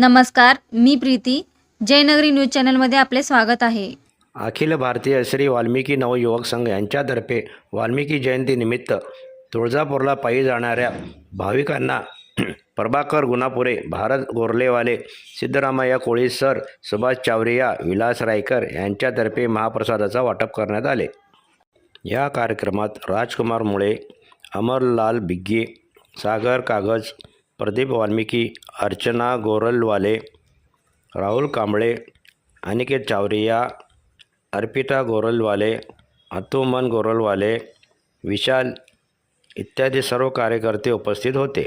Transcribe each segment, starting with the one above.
नमस्कार मी प्रीती. जयनगरी न्यूज चॅनलमध्ये आपले स्वागत आहे. अखिल भारतीय श्री वाल्मिकी नवयुवक संघ यांच्यातर्फे वाल्मिकी जयंतीनिमित्त तुळजापूरला पायी जाणाऱ्या भाविकांना प्रभाकर गुणापुरे भारत गोरलेवाले सिद्धरामय्या कोळी सर सुभाष चावरिया विलास रायकर यांच्यातर्फे महाप्रसादाचा वाटप करण्यात आले. या कार्यक्रमात राजकुमार मुळे अमरलाल बिग्गे सागर कागज प्रदीप वाल्मिकी अर्चना गोरलवाले राहुल कांबळे अनिकेत चावरिया अर्पिता गोरलवाले अतुमन गोरलवाले विशाल इत्यादी सर्व कार्यकर्ते उपस्थित होते.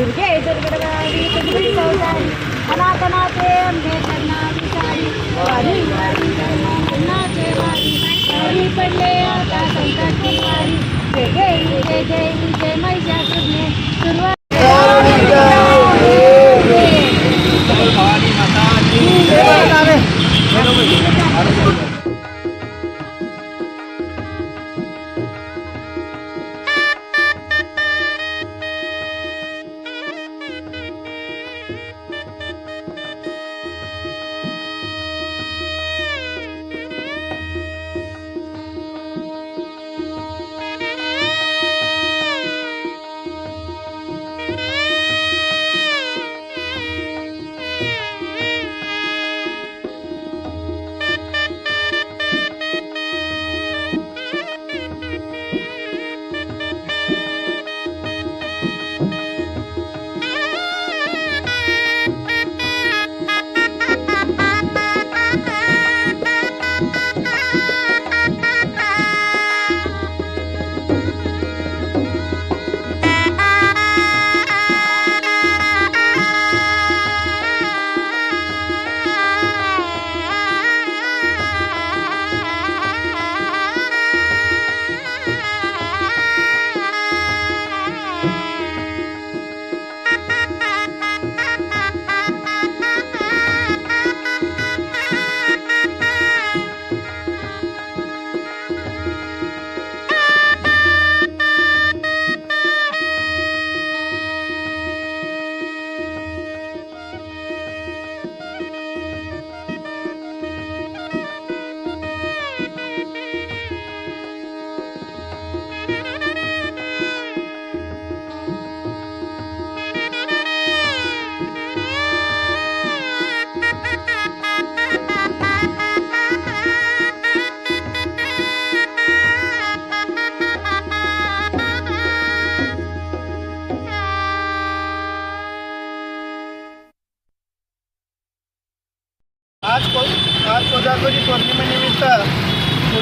दुर्गे दुर्गडवारी दुर्गी चौदारी अनाथनाथे अंबे त्यांना विचारी वारी वारी नाचे वारी वारी पडले आता संकट वारी जय जय जय जय जय महिषासुरने सुरुवात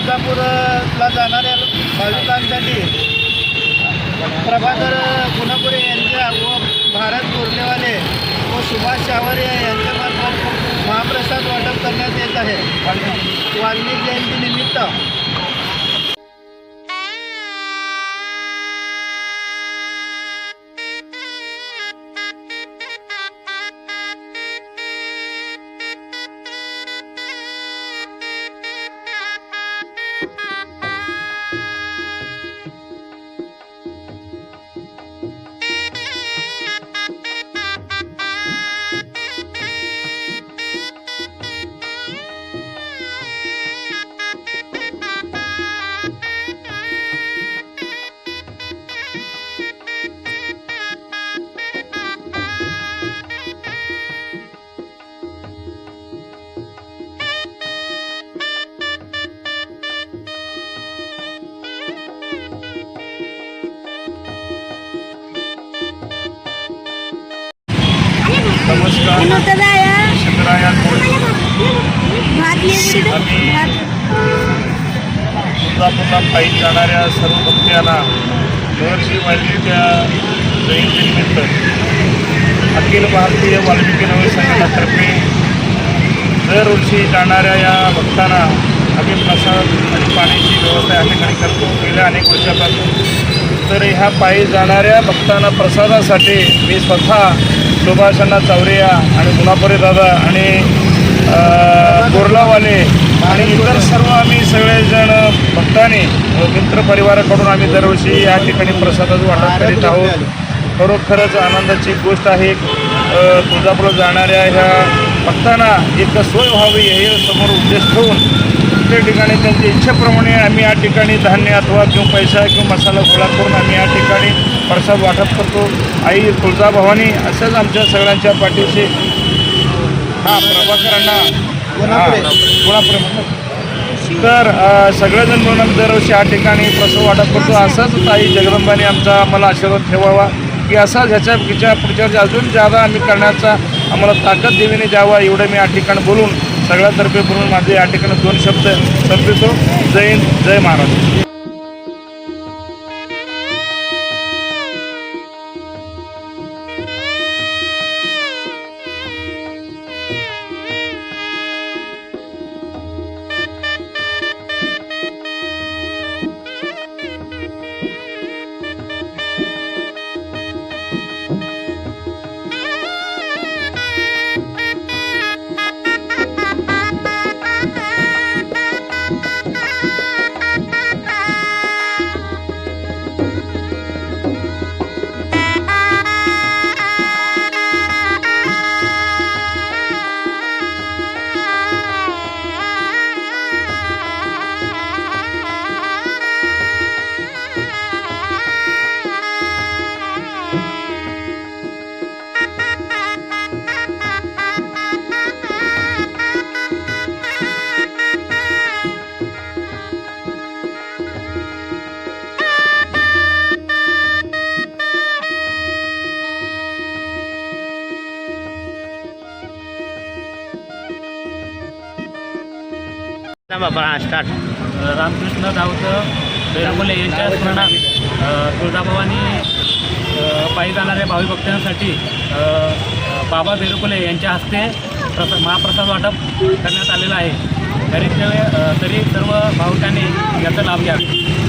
तुळजापूरला जाणाऱ्या भाविकांसाठी प्रभाकर गुणपुरे यांच्या व भारत गोरणेवाले व सुभाष शावरे यांच्यामार्फत महाप्रसाद वाटप करण्यात येत आहे. वाल्मिक जयंतीनिमित्त तुळजापूरला पायी जाणाऱ्या सर्व भक्तांना महर्षी वाल्मिकीच्या जयंतीनिमित्त अखिल भारतीय वाल्मिकी नवे संघटनातर्फे दरवर्षी जाणाऱ्या या भक्तांना आम्ही प्रसाद आणि पाण्याची व्यवस्था या ठिकाणी करतो गेल्या अनेक वर्षापासून तर ह्या पायी जाणाऱ्या भक्तांना प्रसादासाठी मी स्वतः सुभाषांना चावरिया आणि गुणापुरे दादा आणि गोरलावाले आणि इतर सर्व आम्ही सगळेजण भक्तांनी मित्रपरिवाराकडून आम्ही दरवर्षी या ठिकाणी प्रसादाचं वाटप करीत आहोत. खरोखरच आनंदाची गोष्ट आहे. तुळजापूर जाणाऱ्या ह्या भक्तांना एक सोय व्हावी हे समोर उद्देश ठेवून प्रत्येक ठिकाणी त्यांच्या इच्छेप्रमाणे आम्ही या ठिकाणी धान्य अथवा किंवा पैसा किंवा मसाला गोळा करून आम्ही या ठिकाणी प्रसाद वाटप करतो. आई तुळजाभवानी असंच आमच्या सगळ्यांच्या पाठीशी हां प्रभाकरांना गुणापुरे. तर सगळेजण मिळून आम्ही दरवर्षी या ठिकाणी प्रसव वाटप करतो. असंच ताई जगदंबाने आमचा आम्हाला आशीर्वाद ठेवावा की असा ह्याच्या पुढच्या पुढच्या अजून जादा आम्ही करण्याचा आम्हाला ताकद देवीने द्यावा एवढं मी या ठिकाणी बोलून सगळ्यातर्फे म्हणून माझे या ठिकाणी दोन शब्द संपितो. जय हिंद जय महाराष्ट्र. बाबा स्टार्ट रामकृष्ण दाऊत दैरमले यांच्या स्मरणात तुळजाभवानी पायी जाणाऱ्या भावी भक्तांसाठी बाबा बेरुकुले यांच्या हस्ते प्रस महाप्रसाद वाटप करण्यात आलेलं आहे. तरी तरी सर्व भाविकांनी याचा लाभ घ्यावा.